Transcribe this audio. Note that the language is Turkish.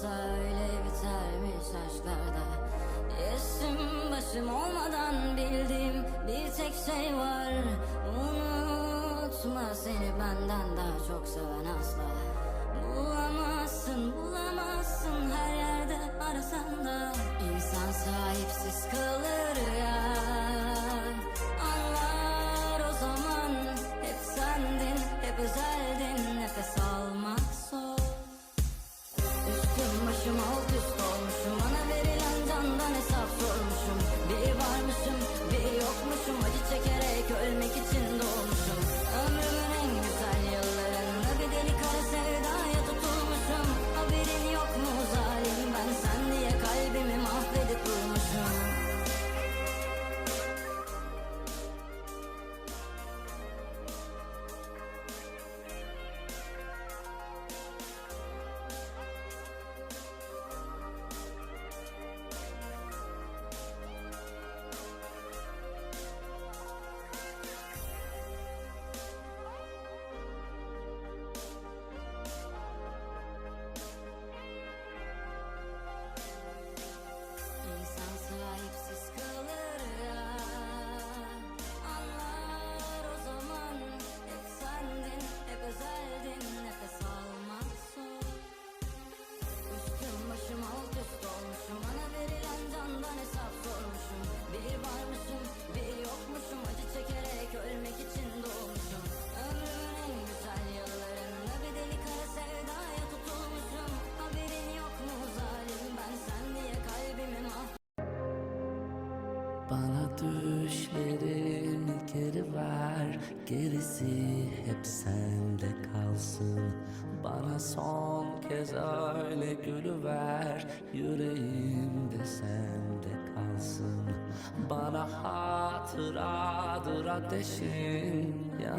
olsa öyle bitermiş aşklarda Yesim başım olmadan bildiğim bir tek şey var. Unutma seni benden daha çok seven asla. Bana düşlerini geri ver Gerisi hep sende kalsın. Bana son kez öyle gülü ver Yüreğimde sende kalsın. Bana hatıradır ateşin ya